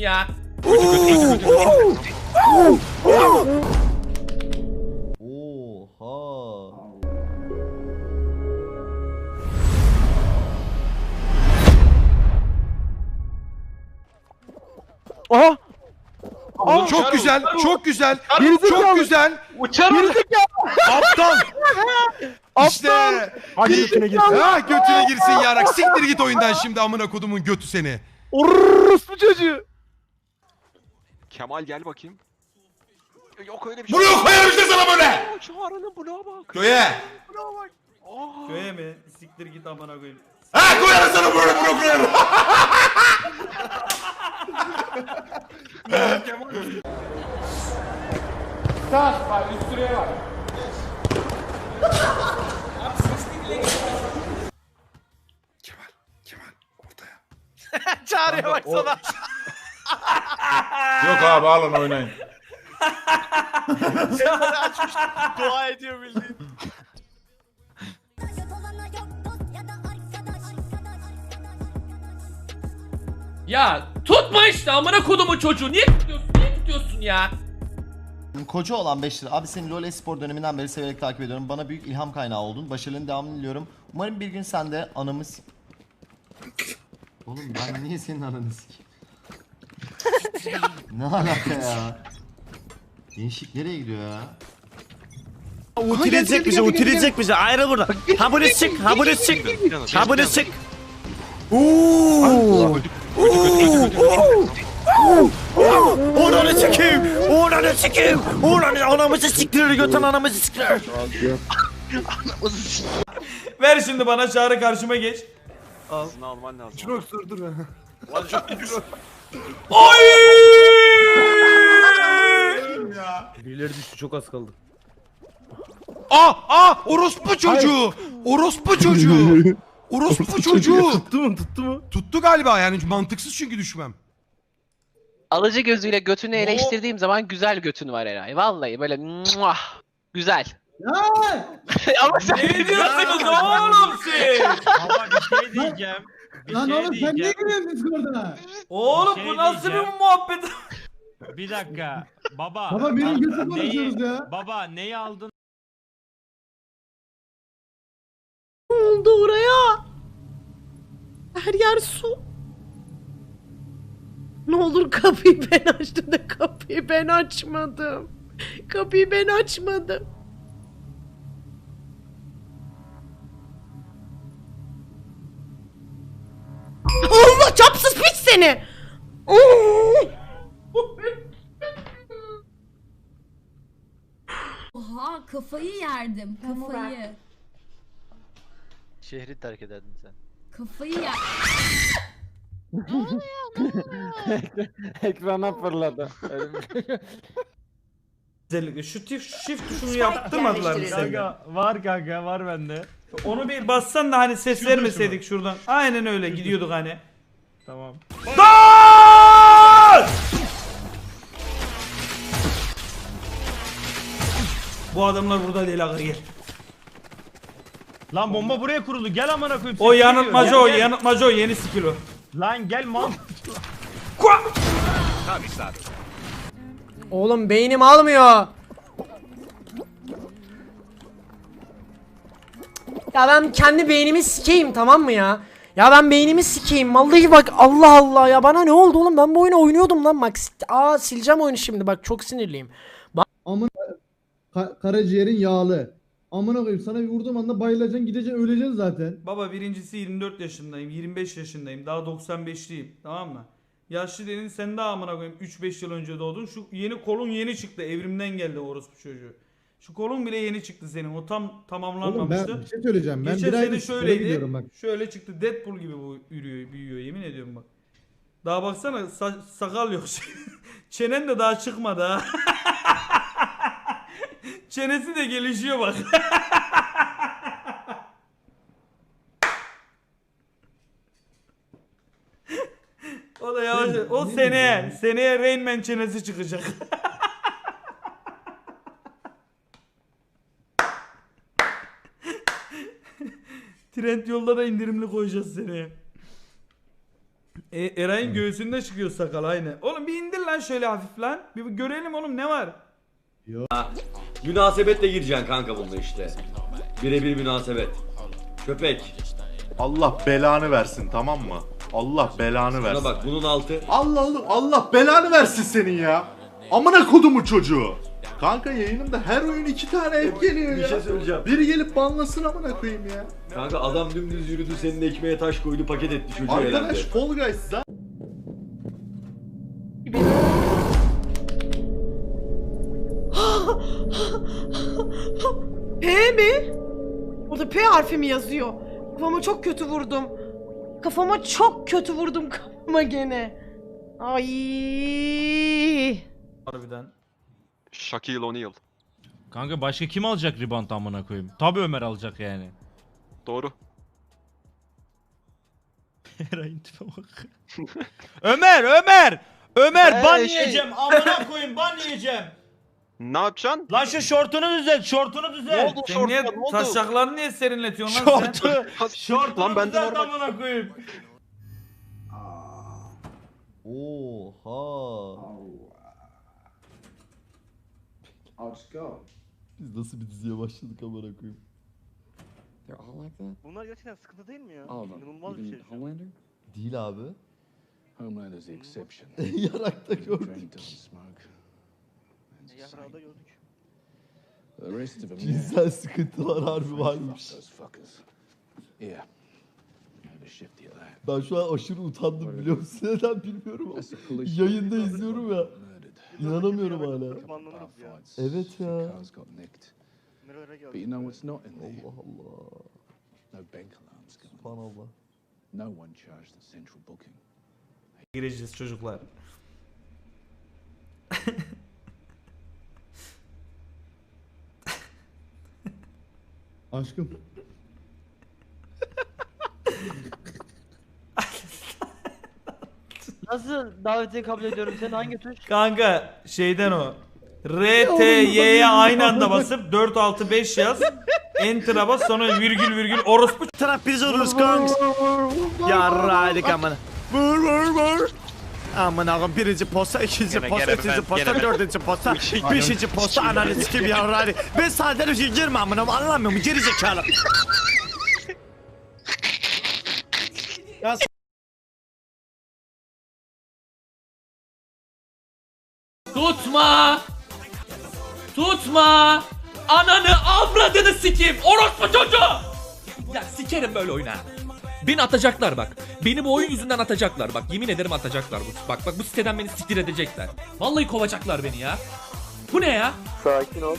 ya? Oha. Aha! Çok güzel, çok güzel, Gerizekalı. çok güzel. Uçarım. Aptal. İşte. Hadi götüne girsin. Ha götüne girsin yarak. Siktir git oyundan şimdi amına kodumun götü seni. Orospu çocuğu. Kemal gel bakayım. Yok öyle bir şey. Bunu koyarım işte sana böyle. Aa, Çağrı'nın bloğa bak. Köye. Aa. Köye mi? Siktir git amına koyayım. Ha koyarım sana böyle bunu koyarım. Kemal, Kemal ortaya. Çağrı'ya baksana. Yok abi alın oynayın. Çağrı açmış. Dua ediyor bildiğin. Ya tutma işte amına kodumu çocuğu. Niye tutuyorsun? Niye tutuyorsun ya? Koca olan 5 lira. Abi seni LoL Espor döneminden beri severek takip ediyorum. Bana büyük ilham kaynağı oldun. Başarının devamını diliyorum. Umarım bir gün sen de anamı s- Oğlum ben niye senin ananı sikeyim? Ne alaka ya? Gençlik nereye gidiyor ya? Utilecek bizi, utilecek bizi. Ayrıl buradan. Ha bunu sık, ha bunu sık. Ha bunu sık. Uuu. Oranı sikeyim. Oranı sikeyim. Oranı anamızı siktirir götün anamızı siktirir. Ver şimdi bana Çağrı karşıma geç. Aslında alman lazım. Çok dur dur. Oy! Birileri düştü çok az kaldı. Ah ah orospu çocuğu. Orospu çocuğu. Orospu çocuğu. Tuttu mu tuttu mu? Tuttu galiba yani mantıksız çünkü düşmem. Alıcı gözüyle götünü eleştirdiğim zaman güzel götün var Eray. Vallahi böyle muah, güzel. Ama sen Ne diyorsunuz oğlum siz? Baba bir şey diyeceğim. Bir Lan şey oğlum sen niye diyeceğim. giriyorsun Discord'a? Oğlum Bir bu şey nasıl diyeceğim. bir muhabbet? Bir dakika. Baba. Baba benim neyi- konuşuyoruz ya. Baba neyi aldın? oldu oraya? Her yer su. Ne olur kapıyı ben açtım da kapıyı ben açmadım. Kapıyı ben açmadım. Allah çapsız piç seni. Oha kafayı yerdim kafayı. Şehri terk ederdin sen. Kafayı yer. Ekrana fırladı. Özellikle şu shift, shift tuşunu yaptırmadılar mı sende? Kanka var kanka var bende. Onu bir bassan da hani ses Şu tuş vermeseydik şuradan. Aynen öyle gidiyorduk hani. Tamam. Dağıt! Bu adamlar burada değil aga gel. Lan bomba buraya kuruldu. Gel amına koyayım. O Ses yanıltmacı geliyor. o Gel, gel. yanıltmacı o yeni skill o. Lan gel mal. Oğlum beynim almıyor. Ya ben kendi beynimi sikeyim tamam mı ya? Ya ben beynimi sikeyim. Vallahi bak Allah Allah ya bana ne oldu oğlum? Ben bu oyunu oynuyordum lan bak. Aa sileceğim oyunu şimdi bak çok sinirliyim. Ka- karaciğerin yağlı. Amına koyayım sana bir vurduğum anda bayılacaksın gideceksin öleceksin zaten. Baba birincisi 24 yaşındayım, 25 yaşındayım, daha 95'liyim tamam mı? Yaşlı dedin sen daha amına koyayım 3-5 yıl önce doğdun. Şu yeni kolun yeni çıktı evrimden geldi orospu çocuğu. Şu kolun bile yeni çıktı senin o tam Oğlum ben tamamlanmamıştı. bir şey söyleyeceğim. Ben Geçen bir sene aydır spora şöyleydi. gidiyorum bak. Şöyle çıktı Deadpool gibi bu yürüyor, büyüyor yemin ediyorum bak. Daha baksana sa- sakal yok. Çenen de daha çıkmadı ha. Çenesi de gelişiyor bak. o da yavaş. O ne seneye, diyorsun? seneye Rain Man çenesi çıkacak. Trend yolda da indirimli koyacağız seneye. E, Eray'ın göğsünde çıkıyor sakal aynı. Oğlum bir indir lan şöyle hafif lan. Bir görelim oğlum ne var? Münasebetle gireceksin kanka bunda işte. Birebir münasebet. Köpek. Allah belanı versin tamam mı? Allah belanı versin. Buna bak bunun altı. Allah Allah Allah belanı versin senin ya. Amına kodumu çocuğu. Kanka yayınımda her oyun iki tane hep geliyor Bir ya. şey söyleyeceğim. Biri gelip banlasın amına koyayım ya. Kanka adam dümdüz yürüdü senin ekmeğe taş koydu paket etti çocuğu Arkadaş elendi. Fall Guys zaten P mi? Orada P harfi mi yazıyor? Kafama çok kötü vurdum. Kafama çok kötü vurdum kafama gene. Ay. Harbiden. Shaquille O'Neal. Kanka başka kim alacak rebound amına koyayım? Tabii Ömer alacak yani. Doğru. Eray'ın tipe bak. Ömer Ömer! Ömer Ee, ban şey- yiyeceğim amına koyayım ban yiyeceğim. Ne yapacaksın? Lan şu şortunu düzelt şortunu düzelt. Sen niye taşaklarını niye serinletiyorsun lan sen? Şortu, şortunu Lan düzelt normal- amına koyayım. Oha. Biz nasıl bir diziye başladık amına koyayım? Bunlar gerçekten sıkıntı değil mi ya? İnanılmaz bir şey. Değil abi. Homelander's the exception. Yarakta gördük. Yahra'da gördük. Rest of them, Cinsel sıkıntılar harbi varmış. Yeah. Ben şu an aşırı utandım biliyor musun? Neden bilmiyorum ama. Yayında izliyorum ya. İnanamıyorum hala. Evet ya. But you know what's not in there? Allah Allah. No bank alarms going. Subhanallah. No one charged the central booking. Gireceğiz çocuklar. Aşkım. Nasıl davetiye kabul ediyorum seni hangi tuş? Kanka şeyden o. R, T, Y'ye aynı anda basıp 4, 6, 5 yaz. Enter'a bas sonra virgül virgül orospu oluruz kanks. Yarraydık amına. Vur vur vur. Aman ağam birinci posta, ikinci posta, üçüncü posta, dördüncü posta, beşinci posta ananı sikim yarraydık. Ben senden önce girme amına anlamıyor mu geri zekalı. Tutma! Tutma! Ananı avradını sikeyim! Orospu çocuğu! Ya sikerim böyle oyuna. Beni atacaklar bak. Beni bu oyun yüzünden atacaklar bak. Yemin ederim atacaklar bu. Bak bak bu siteden beni siktir edecekler. Vallahi kovacaklar beni ya. Bu ne ya? Sakin ol.